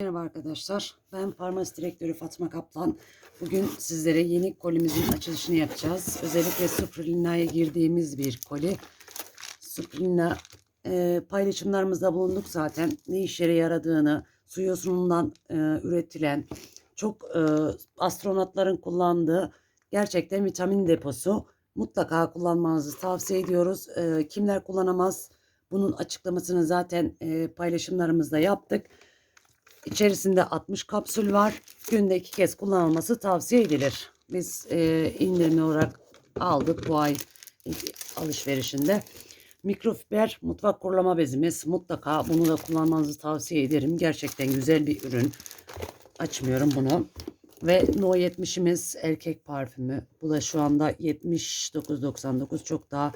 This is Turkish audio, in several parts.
Merhaba arkadaşlar. Ben Farmasi Direktörü Fatma Kaplan. Bugün sizlere yeni kolimizin açılışını yapacağız. Özellikle Suprulina'ya girdiğimiz bir koli. Suprulina e, paylaşımlarımızda bulunduk zaten. Ne işlere yaradığını, su yosunundan e, üretilen, çok e, astronotların kullandığı gerçekten vitamin deposu. Mutlaka kullanmanızı tavsiye ediyoruz. E, kimler kullanamaz? Bunun açıklamasını zaten e, paylaşımlarımızda yaptık. İçerisinde 60 kapsül var. Günde iki kez kullanılması tavsiye edilir. Biz e, indirimli olarak aldık bu ay alışverişinde. Mikrofiber mutfak kurulama bezimiz. Mutlaka bunu da kullanmanızı tavsiye ederim. Gerçekten güzel bir ürün. Açmıyorum bunu. Ve No 70'imiz erkek parfümü. Bu da şu anda 79.99 çok daha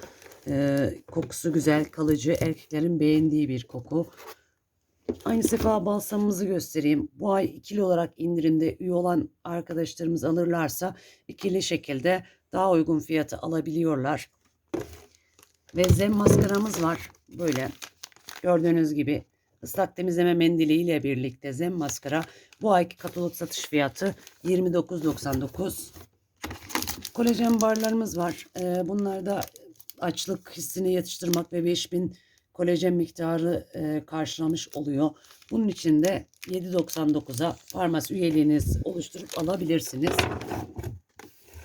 e, kokusu güzel kalıcı erkeklerin beğendiği bir koku. Aynı sefa balsamımızı göstereyim. Bu ay ikili olarak indirimde üye olan arkadaşlarımız alırlarsa ikili şekilde daha uygun fiyatı alabiliyorlar. Ve zem maskaramız var. Böyle gördüğünüz gibi ıslak temizleme mendili ile birlikte zem maskara bu ayki katalog satış fiyatı 29.99. Kolajen barlarımız var. Ee, bunlarda açlık hissini yatıştırmak ve 5000 kolajen miktarı e, karşılamış oluyor. Bunun için de 7.99'a farmasi üyeliğiniz oluşturup alabilirsiniz.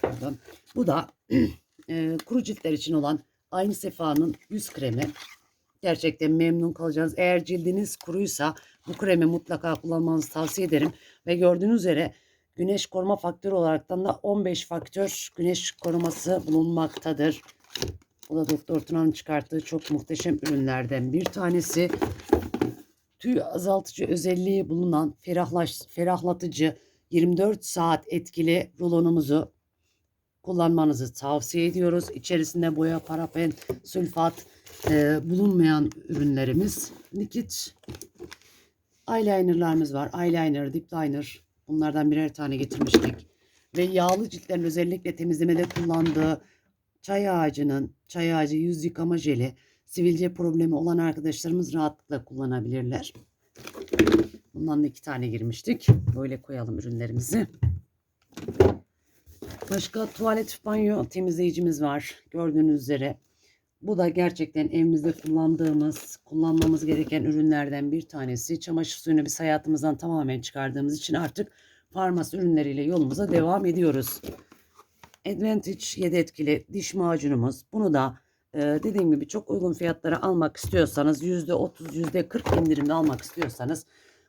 Pardon. Bu da e, kuru ciltler için olan aynı sefa'nın yüz kremi. Gerçekten memnun kalacağınız. Eğer cildiniz kuruysa bu kremi mutlaka kullanmanızı tavsiye ederim. Ve gördüğünüz üzere güneş koruma faktörü olaraktan da 15 faktör güneş koruması bulunmaktadır. Bu da Doktor Tuna'nın çıkarttığı çok muhteşem ürünlerden bir tanesi. Tüy azaltıcı özelliği bulunan ferahlaş, ferahlatıcı 24 saat etkili rulonumuzu kullanmanızı tavsiye ediyoruz. İçerisinde boya, parafen, sülfat e, bulunmayan ürünlerimiz. Likit eyelinerlarımız var. Eyeliner, dip liner bunlardan birer tane getirmiştik. Ve yağlı ciltlerin özellikle temizlemede kullandığı çay ağacının, çay ağacı yüz yıkama jeli, sivilce problemi olan arkadaşlarımız rahatlıkla kullanabilirler. Bundan da iki tane girmiştik. Böyle koyalım ürünlerimizi. Başka tuvalet banyo temizleyicimiz var. Gördüğünüz üzere. Bu da gerçekten evimizde kullandığımız, kullanmamız gereken ürünlerden bir tanesi. Çamaşır suyunu biz hayatımızdan tamamen çıkardığımız için artık farmasi ürünleriyle yolumuza devam ediyoruz. Advantage 7 etkili diş macunumuz. Bunu da e, dediğim gibi çok uygun fiyatlara almak istiyorsanız %30 %40 indirimde almak istiyorsanız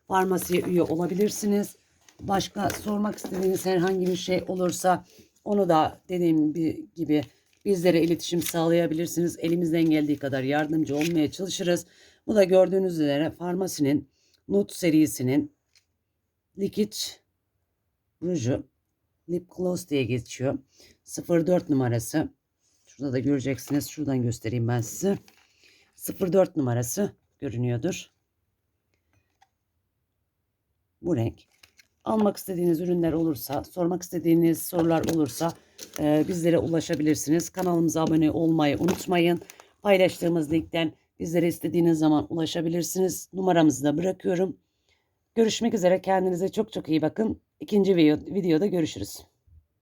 farmasiye üye olabilirsiniz. Başka sormak istediğiniz herhangi bir şey olursa onu da dediğim gibi bizlere iletişim sağlayabilirsiniz. Elimizden geldiği kadar yardımcı olmaya çalışırız. Bu da gördüğünüz üzere farmasinin Nut serisinin likit ruju lip gloss diye geçiyor. 04 numarası. Şurada da göreceksiniz. Şuradan göstereyim ben size. 04 numarası görünüyordur. Bu renk. Almak istediğiniz ürünler olursa, sormak istediğiniz sorular olursa e, bizlere ulaşabilirsiniz. Kanalımıza abone olmayı unutmayın. Paylaştığımız linkten bizlere istediğiniz zaman ulaşabilirsiniz. Numaramızı da bırakıyorum. Görüşmek üzere. Kendinize çok çok iyi bakın. İkinci videoda görüşürüz.